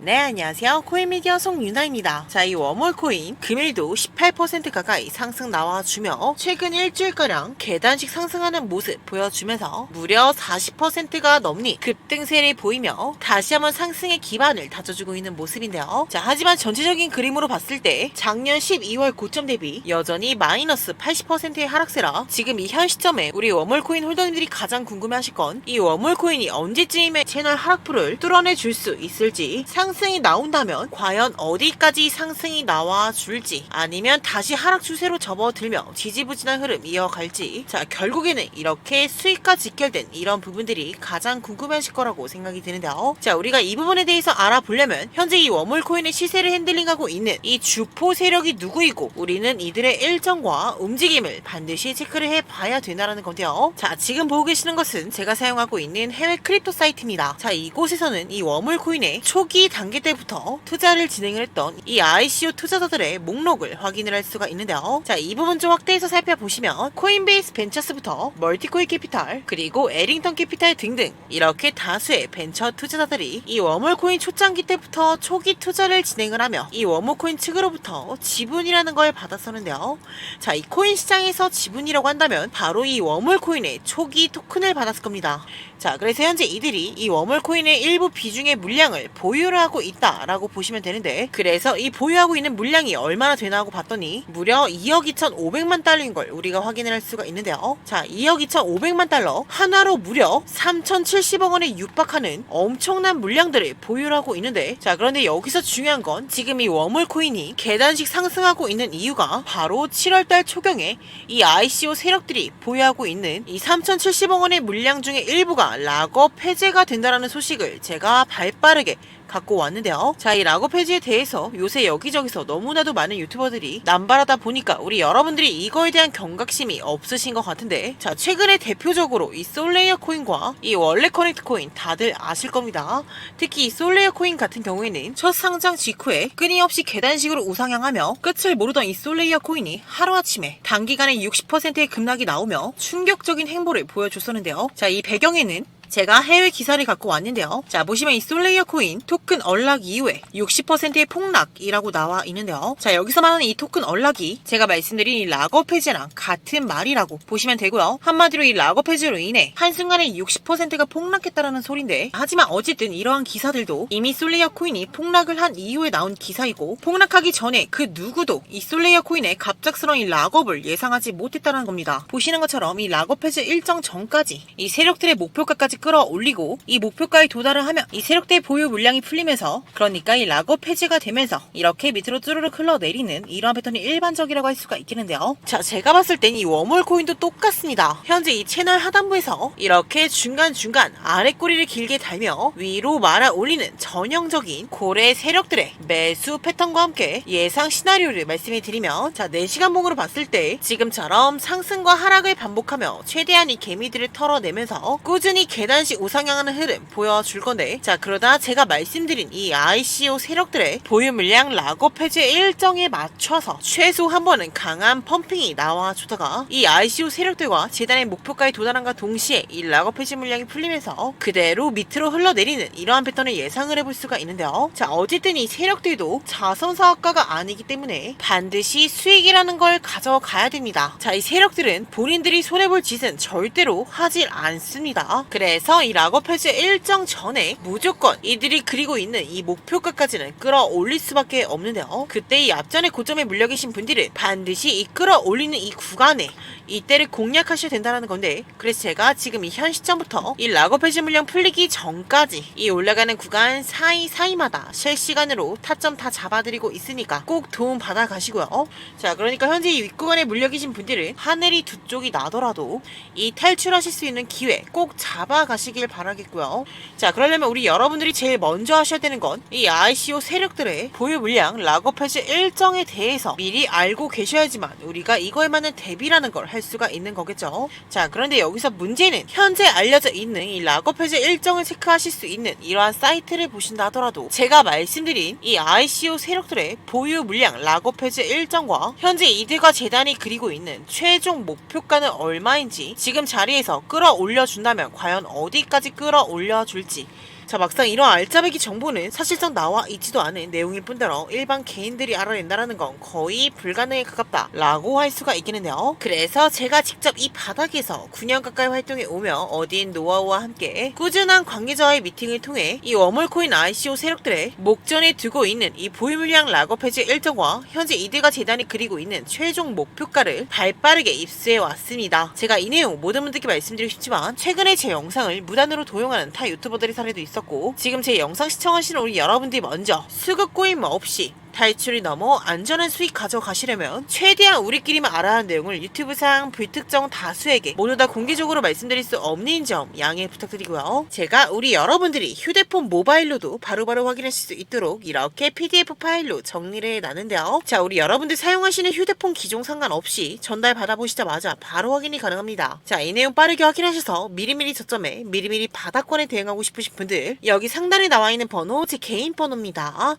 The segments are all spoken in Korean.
네, 안녕하세요. 코인미디어 송유나입니다. 자, 이 웜월 코인 금일도 18% 가까이 상승 나와주며 최근 일주일가량 계단식 상승하는 모습 보여주면서 무려 40%가 넘니 급등세를 보이며 다시 한번 상승의 기반을 다져주고 있는 모습인데요. 자, 하지만 전체적인 그림으로 봤을 때 작년 12월 고점 대비 여전히 마이너스 80%의 하락세라 지금 이 현 시점에 우리 웜월 코인 홀더님들이 가장 궁금해하실 건 이 웜월 코인이 언제쯤에 채널 하락부를 뚫어내 줄 수 있을지 상 승이 나온다면 과연 어디까지 상승이 나와 줄지 아니면 다시 하락 추세로 접어들며 지지부진한 흐름 이어갈지. 자 결국에는 이렇게 수익과 직결된 이런 부분들이 가장 궁금해하실 거라고 생각이 드는데요. 자 우리가 이 부분에 대해서 알아보려면 현재 이 웜월 코인의 시세를 핸들링하고 있는 이 주포 세력이 누구이고 우리는 이들의 일정과 움직임을 반드시 체크를 해봐야 된다는 건데요. 자 지금 보고 계시는 것은 제가 사용하고 있는 해외 크립토 사이트입니다. 자 이곳에서는 이 웜월 코인의 초기 단계 때부터 투자를 진행을 했던 이 ICO 투자자들의 목록을 확인을 할 수가 있는데요. 자, 이 부분 좀 확대해서 살펴보시면 코인베이스 벤처스부터 멀티코인 캐피탈 그리고 에링턴 캐피탈 등등 이렇게 다수의 벤처 투자자들이 이 웜월 코인 초창기 때부터 초기 투자를 진행을 하며 이 웜월 코인 측으로부터 지분이라는 걸 받았었는데요. 자, 이 코인 시장에서 지분이라고 한다면 바로 이 웜월 코인의 초기 토큰을 받았을 겁니다. 자, 그래서 현재 이들이 이 웜월 코인의 일부 비중의 물량을 보유를 하고 있다라고 보시면 되는데, 그래서 이 보유하고 있는 물량이 얼마나 되나 하고 봤더니 무려 2억 2,500만 달러인 걸 우리가 확인을 할 수가 있는데요. 자, 2억 2,500만 달러 하나로 무려 3,070억 원에 육박하는 엄청난 물량들을 보유를 하고 있는데, 자, 그런데 여기서 중요한 건 지금 이 웜월 코인이 계단식 상승하고 있는 이유가 바로 7월달 초경에 이 ICO 세력들이 보유하고 있는 이 3,070억 원의 물량 중에 일부가 락업 폐지가 된다라는 소식을 제가 발빠르게 갖고 왔는데요. 자, 이 락업 폐지에 대해서 요새 여기저기서 너무나도 많은 유튜버들이 남발하다 보니까 우리 여러분들이 이거에 대한 경각심이 없으신 것 같은데, 자, 최근에 대표적으로 이 솔레이어 코인과 이 원래 커넥트 코인 다들 아실 겁니다. 특히 이 솔레이어 코인 같은 경우에는 첫 상장 직후에 끊임없이 계단식으로 우상향하며 끝을 모르던 이 솔레이어 코인이 하루아침에 단기간에 60%의 급락이 나오며 충격적인 행보를 보여줬었는데요. 자, 이 배경에는 제가 해외 기사를 갖고 왔는데요. 자, 보시면 이 솔레이어 코인 토큰 언락 이후에 60%의 폭락이라고 나와 있는데요. 자, 여기서 말하는 이 토큰 언락이 제가 말씀드린 이 락업 해제랑 같은 말이라고 보시면 되고요. 한마디로 이 락업 해제로 인해 한순간에 60%가 폭락했다라는 소린데 하지만 어쨌든 이러한 기사들도 이미 솔레이어 코인이 폭락을 한 이후에 나온 기사이고 폭락하기 전에 그 누구도 이 솔레이어 코인의 갑작스러운 이 락업을 예상하지 못했다는 겁니다. 보시는 것처럼 이 락업 해제 일정 전까지 이 세력들의 목표가까지 끌어올리고 이 목표가에 도달을 하면 이 세력대 보유 물량이 풀리면서 그러니까 이 락업 폐지가 되면서 이렇게 밑으로 쭈르륵 흘러내리는 이러한 패턴이 일반적이라고 할 수가 있겠는데요. 자, 제가 봤을 땐이 웜월 코인도 똑같습니다. 현재 이 채널 하단부에서 이렇게 중간중간 아래 꼬리를 길게 달며 위로 말아 올리는 전형적인 고래 세력들의 매수 패턴과 함께 예상 시나리오를 말씀해 드리면 자, 4시간 봉으로 봤을 때 지금처럼 상승과 하락을 반복하며 최대한 이 개미들을 털어내면서 꾸준히 계 단식 우상향하는 흐름 보여줄 건데. 자 그러다 제가 말씀드린 이 ICO 세력들의 보유 물량 락업 해제 일정에 맞춰서 최소 한 번은 강한 펌핑이 나와주다가 이 ICO 세력들과 재단의 목표가에 도달한과 동시에 이 락업 해제 물량이 풀리면서 그대로 밑으로 흘러내리는 이러한 패턴을 예상을 해볼 수가 있는데요. 자 어쨌든 이 세력들도 자선사업가가 아니기 때문에 반드시 수익이라는 걸 가져가야 됩니다. 자 이 세력들은 본인들이 손해볼 짓은 절대로 하질 않습니다. 그래 서 이 락업 해제 일정 전에 무조건 이들이 그리고 있는 이 목표가까지는 끌어올릴 수밖에 없는데요. 그때 이 앞전에 고점에 물려 계신 분들은 반드시 이 끌어올리는 이 구간에 이때를 공략하셔야 된다는 건데 그래서 제가 지금 이 현 시점부터 이 락업 해제 물량 풀리기 전까지 이 올라가는 구간 사이사이마다 실시간으로 타점 다 잡아드리고 있으니까 꼭 도움 받아 가시고요. 자 그러니까 현재 이 윗구간에 물려 계신 분들은 하늘이 두 쪽이 나더라도 이 탈출하실 수 있는 기회 꼭 잡아 가시길 바라겠고요. 자, 그러려면 우리 여러분들이 제일 먼저 하셔야 되는 건 이 ICO 세력들의 보유 물량 락업 해제 일정에 대해서 미리 알고 계셔야지만 우리가 이거에 맞는 대비라는 걸 할 수가 있는 거겠죠. 자, 그런데 여기서 문제는 현재 알려져 있는 이 락업 해제 일정을 체크하실 수 있는 이러한 사이트를 보신다 하더라도 제가 말씀드린 이 ICO 세력들의 보유 물량 락업 해제 일정과 현재 이들과 재단이 그리고 있는 최종 목표가는 얼마인지 지금 자리에서 끌어올려 준다면 과연 어디까지 끌어올려 줄지 자 막상 이런 알짜배기 정보는 사실상 나와 있지도 않은 내용일 뿐더러 일반 개인들이 알아낸다라는 건 거의 불가능에 가깝다 라고 할 수가 있겠는데요 그래서 제가 직접 이 바닥에서 9년 가까이 활동해 오며 얻은 노하우와 함께 꾸준한 관계자와의 미팅을 통해 이 워멀코인 ICO 세력들의 목전에 두고 있는 이 보유물량 락업 해지 일정과 현재 이들과 재단이 그리고 있는 최종 목표가를 발빠르게 입수해 왔습니다. 제가 이 내용 모든 분들께 말씀드리고 싶지만 최근에 제 영상을 무단으로 도용하는 타 유튜버들의 사례도 있 었고 지금 제 영상 시청하시는 우리 여러분들이 먼저 수급 꼬임 없이 탈출이 넘어 안전한 수익 가져가시려면 최대한 우리끼리만 알아야 하는 내용을 유튜브상 불특정 다수에게 모두 다 공개적으로 말씀드릴 수 없는 점 양해 부탁드리고요. 제가 우리 여러분들이 휴대폰 모바일로도 바로바로 확인하실 수 있도록 이렇게 PDF 파일로 정리를 해놨는데요. 자, 우리 여러분들 사용하시는 휴대폰 기종 상관없이 전달 받아보시자마자 바로 확인이 가능합니다. 자, 이 내용 빠르게 확인하셔서 미리미리 저점에 미리미리 바닥권에 대응하고 싶으신 분들 여기 상단에 나와 있는 번호 제 개인 번호입니다.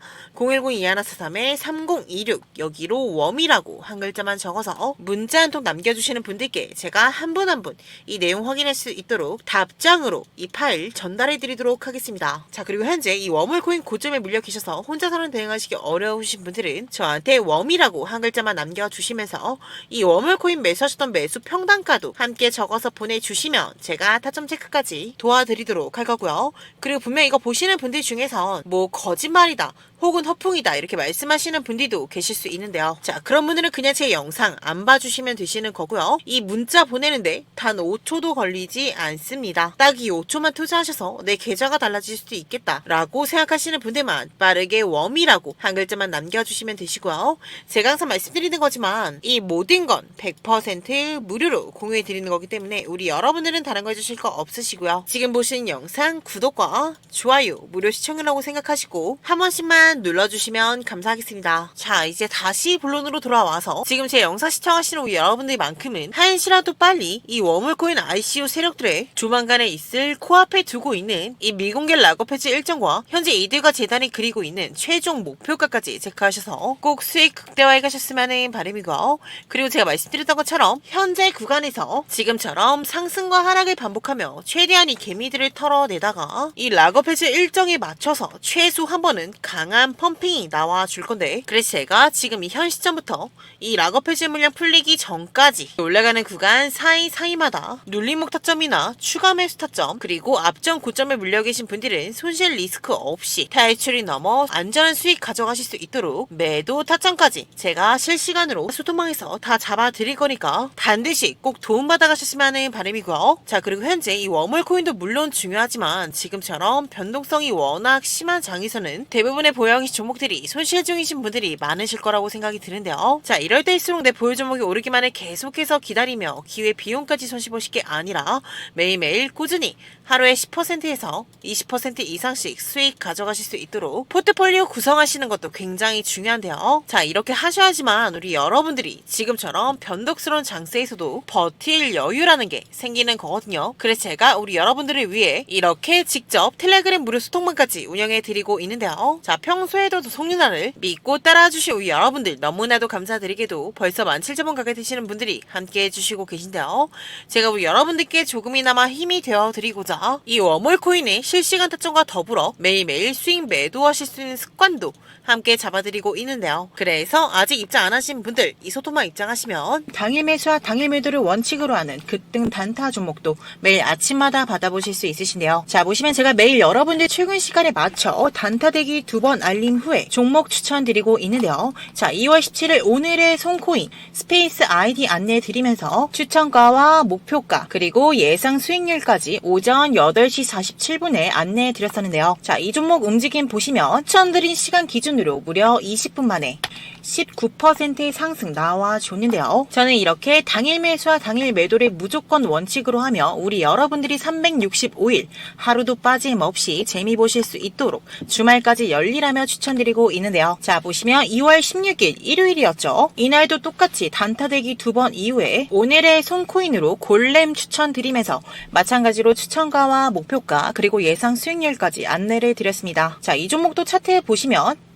010-2143-3026 여기로 웜이라고 한 글자만 적어서 문자 한 통 남겨주시는 분들께 제가 한 분 한 분 이 내용 확인할 수 있도록 답장으로 이 파일 전달해 드리도록 하겠습니다. 자 그리고 현재 이 웜을 코인 고점에 물려 계셔서 혼자서는 대응하시기 어려우신 분들은 저한테 웜이라고 한 글자만 남겨주시면서 이 웜을 코인 매수하셨던 매수 평단가도 함께 적어서 보내주시면 제가 타점 체크까지 도와드리도록 할 거고요. 그리고 분명 이거 보시는 분들 중에서 뭐 거짓말이다 혹은 허풍이다 이렇게 말씀하시는 분들도 계실 수 있는데요. 자, 그런 분들은 그냥 제 영상 안 봐주시면 되시는 거고요. 이 문자 보내는데 단 5초도 걸리지 않습니다. 딱 이 5초만 투자하셔서 내 계좌가 달라질 수도 있겠다 라고 생각하시는 분들만 빠르게 웜이라고 한 글자만 남겨주시면 되시고요. 제가 항상 말씀드리는 거지만 이 모든 건 100% 무료로 공유해 드리는 거기 때문에 우리 여러분들은 다른 거 해주실 거 없으시고요. 지금 보시는 영상 구독과 좋아요 무료 시청이라고 생각하시고 한 번씩만 눌러주시면 감사하겠습니다. 자 이제 다시 본론으로 돌아와서 지금 제 영상 시청하시는 우리 여러분들만큼은 한시라도 빨리 이 워물코인 ICO 세력들의 조만간에 있을 코앞에 두고 있는 이 미공개 락업 해지 일정과 현재 이들과 재단이 그리고 있는 최종 목표가까지 체크하셔서 꼭 수익 극대화해 가셨으면 하는 바람이고 그리고 제가 말씀드렸던 것처럼 현재 구간에서 지금처럼 상승과 하락을 반복하며 최대한 이 개미들을 털어내다가 이 락업 해지 일정에 맞춰서 최소 한 번은 강한 펌핑이 나와 줄 건데 그래서 제가 지금 이 현 시점부터 이 락업 해지 물량 풀리기 전까지 올라가는 구간 사이 사이마다 눌림목 타점이나 추가 매수 타점 그리고 앞전 고점에 물려 계신 분들은 손실 리스크 없이 탈출이 넘어 안전한 수익 가져가실 수 있도록 매도 타점까지 제가 실시간으로 소통망에서 다 잡아 드릴 거니까 반드시 꼭 도움받아 가셨으면 하는 바람이고요. 자 그리고 현재 이 워멀 코인도 물론 중요하지만 지금처럼 변동성이 워낙 심한 장에서는 대부분의 보 유하신 종목들이 손실 중이신 분들이 많으실 거라고 생각이 드는데요. 자 이럴 때일수록 내 보유 종목이 오르기만을 계속해서 기다리며 기회 비용까지 손실보실 게 아니라 매일매일 꾸준히 하루에 10%에서 20% 이상씩 수익 가져가실 수 있도록 포트폴리오 구성하시는 것도 굉장히 중요한데요. 자 이렇게 하셔야지만 우리 여러분들이 지금처럼 변덕스러운 장세에서도 버틸 여유라는 게 생기는 거거든요. 그래서 제가 우리 여러분들을 위해 이렇게 직접 텔레그램 무료 소통방까지 운영해 드리고 있는데요. 자 평 소에도 송윤아를 믿고 따라주신 우리 여러분들 너무나도 감사드리게도 벌써 17,000원 가게 되시는 분들이 함께 해주시고 계신데요. 제가 여러분들께 조금이나마 힘이 되어 드리고자 이 워몰 코인의 실시간 타점과 더불어 매일매일 수익 매도하실 수 있는 습관도 함께 잡아드리고 있는데요. 그래서 아직 입장 안 하신 분들 이 소토만 입장하시면 당일 매수와 당일 매도를 원칙으로 하는 급등 단타 종목도 매일 아침마다 받아보실 수 있으신데요. 자 보시면 제가 매일 여러분들 출근 시간에 맞춰 단타 대기 두 번 알림 후에 종목 추천드리고 있는데요. 자 2월 17일 오늘의 손코인 스페이스 아이디 안내 드리면서 추천가와 목표가 그리고 예상 수익률까지 오전 8시 47분에 안내해 드렸었는데요. 자, 이 종목 움직임 보시면 추천드린 시간 기준 으로 무려 20분 만에 19%의 상승 나와줬는데요. 저는 이렇게 당일 매수와 당일 매도를 무조건 원칙으로 하며 우리 여러분들이 365일 하루도 빠짐없이 재미 보실 수 있도록 주말까지 열일하며 추천드리고 있는데요. 자, 보시면 2월 16일 일요일이었죠. 이날도 똑같이 단타대기 두 번 이후에 오늘의 손코인으로 골렘 추천드리면서 마찬가지로 추천가와 목표가 그리고 예상 수익률까지 안내를 드렸습니다. 자, 이 종목도 차트에 보시면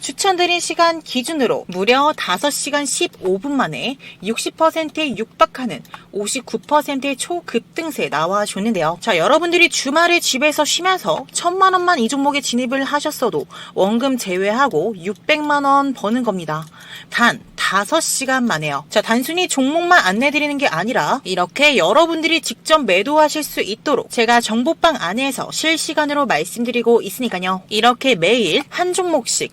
추천드린 시간 기준으로 무려 5시간 15분 만에 60%에 육박하는 59%의 초급등세 나와줬는데요. 자, 여러분들이 주말에 집에서 쉬면서 천만 원만 이 종목에 진입을 하셨어도 원금 제외하고 600만 원 버는 겁니다. 단 5시간 만에요. 자, 단순히 종목만 안내드리는 게 아니라 이렇게 여러분들이 직접 매도하실 수 있도록 제가 정보방 안에서 실시간으로 말씀드리고 있으니까요. 이렇게 매일 한 종목씩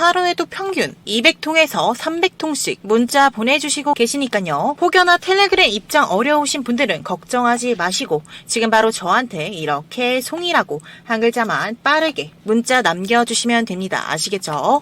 하루에도 평균 200통에서 300통씩 문자 보내주시고 계시니까요. 혹여나 텔레그램 입장 어려우신 분들은 걱정하지 마시고 지금 바로 저한테 이렇게 송이라고 한 글자만 빠르게 문자 남겨주시면 됩니다. 아시겠죠?